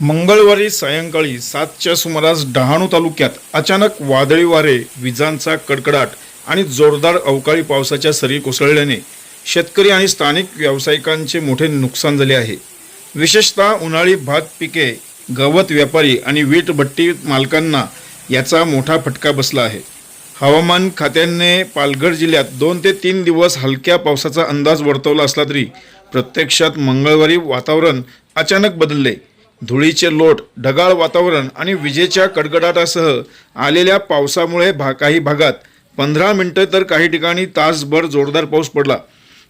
मंगळवारी सायंकाळी सातच्या सुमारास डहाणू तालुक्यात अचानक वादळी वारे विजांचा कडकडाट आणि जोरदार अवकाळी पावसाच्या सरी कोसळल्याने शेतकरी आणि स्थानिक व्यावसायिकांचे मोठे नुकसान झाले आहे. विशेषतः उन्हाळी भात पिके गवत व्यापारी आणि वीट भट्टी मालकांना याचा मोठा फटका बसला आहे. हवामान खात्याने पालघर जिल्ह्यात दोन ते तीन दिवस हलक्या पावसाचा अंदाज वर्तवला असला तरी प्रत्यक्षात मंगळवारी वातावरण अचानक बदलले. धुळीचे लोट ढगाळ वातावरण आणि विजेच्या कडकडाटासह आलेल्या पावसामुळे भा काही भागात पंधरा मिनटं तर काही ठिकाणी तासभर जोरदार पाऊस पडला.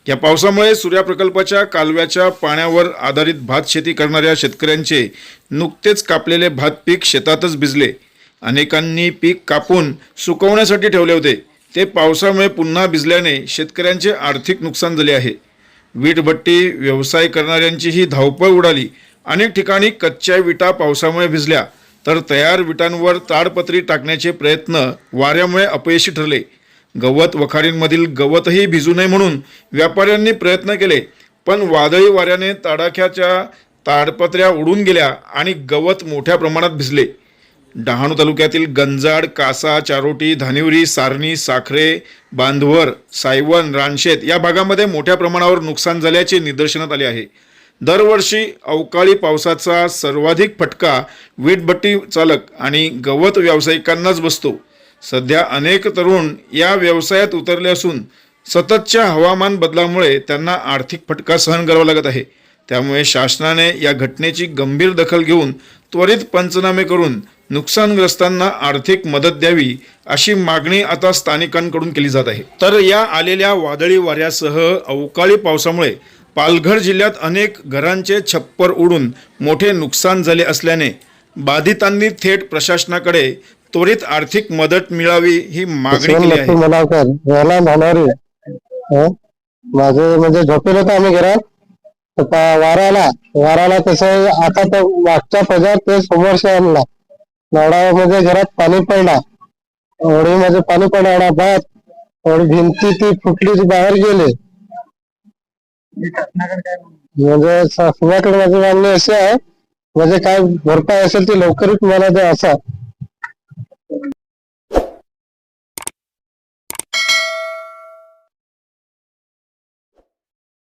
या पावसामुळे सूर्यप्रकल्पाच्या कालव्याच्या पाण्यावर आधारित भात शेती करणाऱ्या शेतकऱ्यांचे नुकतेच कापलेले भात पीक शेतातच भिजले. अनेकांनी पीक कापून सुकवण्यासाठी ठेवले होते. ते पावसामुळे पुन्हा भिजल्याने शेतकऱ्यांचे आर्थिक नुकसान झाले आहे. वीटभट्टी व्यवसाय करणाऱ्यांचीही धावपळ उडाली. अनेक ठिकाणी कच्च्या विटा पावसामुळे भिजल्या तर तयार विटांवर ताडपत्री टाकण्याचे प्रयत्न वाऱ्यामुळे अपयशी ठरले. गवत वखारींमधील गवतही भिजू नये म्हणून व्यापाऱ्यांनी प्रयत्न केले पण वादळी वाऱ्याने ताडाख्याच्या ताडपत्र्या उडून गेल्या आणि गवत मोठ्या प्रमाणात भिजले. डहाणू तालुक्यातील गंजाड कासा चारोटी धानिवरी सारणी साखरे बांधवर सायवन रानशेत या भागामध्ये मोठ्या प्रमाणावर नुकसान झाल्याचे निदर्शनात आले आहे. दरवर्षी अवकाळी पावसाचा सर्वाधिक फटका वीटभट्टी चालक आणि गवत व्यावसायिकांनाच बसतो. सध्या अनेक तरुण या व्यवसायात उतरले असून सततच्या हवामान बदलामुळे त्यांना आर्थिक फटका सहन करावा लागत आहे. त्यामुळे शासनाने या घटनेची गंभीर दखल घेऊन त्वरित पंचनामे करून नुकसानग्रस्तांना आर्थिक मदत द्यावी अशी मागणी आता स्थानिकांकडून केली जात आहे. तर या आलेल्या वादळी वाऱ्यासह अवकाळी पावसामुळे पालघर जिल्ह्यात अनेक घरांचे छप्पर उडून मोठे नुकसान झाले असल्याने बाधितांनी थेट प्रशासनाकडे त्वरित आर्थिक मदत मिळावी ही मागणी केली आहे. हं? माझे म्हणजे झोपेल होतो आम्ही घरात. तर पा- वाराला वाराला कसं आहे, आता तर मागच्या पजात ते समोरशे आणला नळामध्ये घरात पाणी पडला. होडीमध्ये पाणी पडला भात होडी भिंती ती फुटली ती बाहेर गेले. म्हणजे शासनाकडे माझी मागणी अशी आहे. म्हणजे काय भरपाई असेल ती लवकरच मला द्या असा.